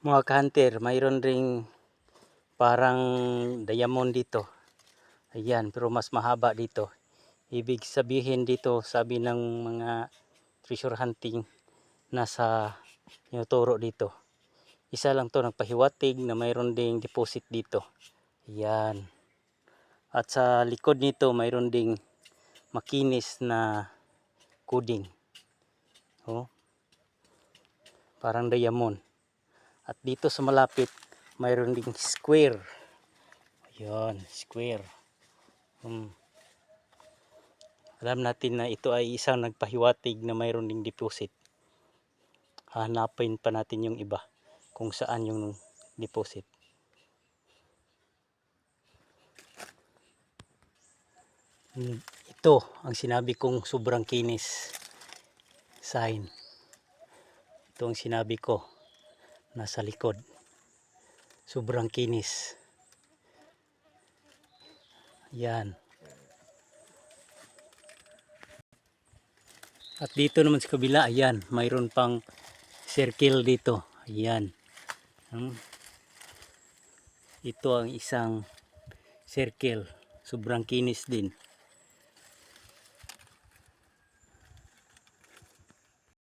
Mga ka-hunter, mayroon ring parang diamond dito. Ayan, pero mas mahaba dito. Ibig sabihin dito, sabi ng mga treasure hunting, nasa tinuturo dito. Isa lang to nagpahiwatig na mayroon ding deposit dito. Ayan. At sa likod nito, mayroon ding makinis na coding. Oh. Parang diamond. At dito sa malapit, mayroon ding square. Ayan, square. Hmm. Alam natin na ito ay isang nagpahiwatig na mayroon ding deposit. Hanapin pa natin yung iba kung saan yung deposit. Hmm, Ito ang sinabi kong sobrang kinis sign. Ito ang sinabi ko nasa likod. Sobrang kinis. Yan. At dito naman sa kabila, ayan, mayroon pang circle dito. Ayan. Hmm. Ito ang isang circle. Sobrang kinis din.